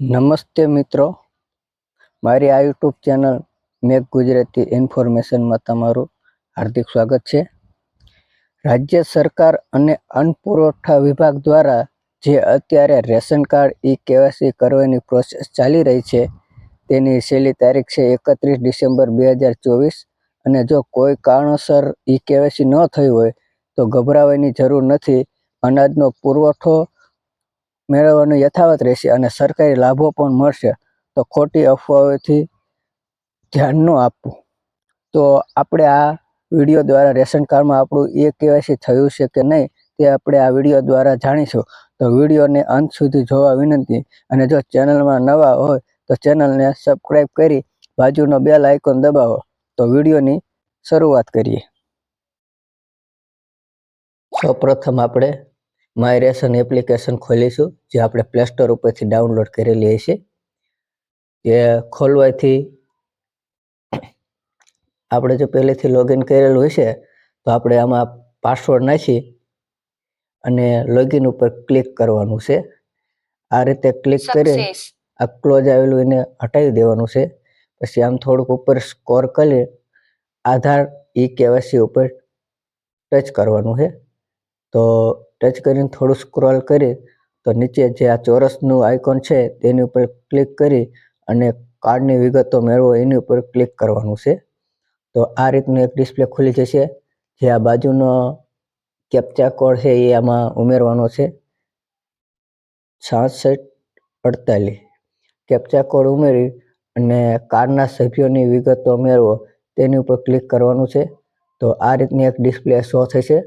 નમસ્તે મિત્રો. મારી આ યુટ્યુબ ચેનલ મેક ગુજરાતી ઇન્ફોર્મેશનમાં તમારું હાર્દિક સ્વાગત છે. રાજ્ય સરકાર અને અન્ન પુરવઠા વિભાગ દ્વારા જે અત્યારે રેશન કાર્ડ ઈ કેવાયસી કરવાની પ્રોસેસ ચાલી રહી છે, તેની છેલ્લી તારીખ છે એકત્રીસ ડિસેમ્બર બે હજાર ચોવીસ. અને જો કોઈ કારણોસર ઈ કેવાયસી ન થયું હોય તો ગભરાવાની જરૂર નથી. અનાજનો પુરવઠો મેળવવાનું યથાવત રહેશે અને સરકારી લાભો પણ મળશે, તો ખોટી અફવાઓથી ધ્યાન ન આપવું. તો આપણે આ વીડિયો દ્વારા રેશન કાર્ડમાં આપણું એ કેવાયસી થયું છે કે નહીં, તે આપણે આ વીડિયો દ્વારા જાણીશું. તો વિડીયોને અંત સુધી જોવા વિનંતી, અને જો ચેનલમાં નવા હોય, તો ચેનલને સબસ્ક્રાઈબ કરી બાજુનો બેલ આઇકોન દબાવો. તો વિડીયોની શરૂઆત કરીએ. સૌપ્રથમ આપણે માય રેશન એપ્લિકેશન ખોલીશું જે આપણે પ્લે સ્ટોર ઉપરથી ડાઉનલોડ કરેલી હશે. એ ખોલવાથી આપણે જો પહેલેથી લોગિન કરેલું હશે તો આપણે આમાં પાસવર્ડ નાખી અને લોગિન ઉપર ક્લિક કરવાનું છે. આ રીતે ક્લિક કરી આ ક્લોઝ આવેલું એને હટાવી દેવાનું છે. પછી આમ થોડુંક ઉપર સ્કોર કરી આધાર ઈ કેવાયસી ઉપર ટચ કરવાનું છે. તો ટચ કરીને થોડું સ્ક્રોલ કરી, તો નીચે જે આ ચોરસનું આઇકોન છે, તેની ઉપર ક્લિક કરી અને કાર્ડની વિગતો મેળવો, એની ઉપર ક્લિક કરવાનું છે. તો આ રીતનું એક ડિસ્પ્લે ખુલી જશે, જે આ બાજુનો કેપ્ચા કોડ છે, એ આમાં ઉમેરવાનો છે. છાસઠ અડતાલીસ. કેપ્ચા કોડ ઉમેરી અને કાર્ડના સભ્યોની વિગતો મેળવો, તેની ઉપર ક્લિક કરવાનું છે. તો આ રીતની એક ડિસ્પ્લે શો થશે.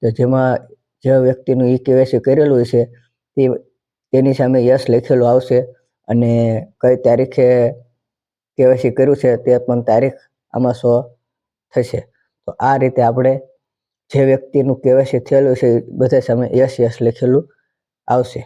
તો જેમાં જે વ્યક્તિનું ઈ કેવાયસી કરેલું છે, તે તેની સામે યસ લખેલું આવશે અને કઈ તારીખે કેવાયસી કર્યું છે તે પણ તારીખ આમાં શો થશે. તો આ રીતે આપણે જે વ્યક્તિનું કેવાયસી થયેલું છે બધા સામે યસ યસ લખેલું આવશે.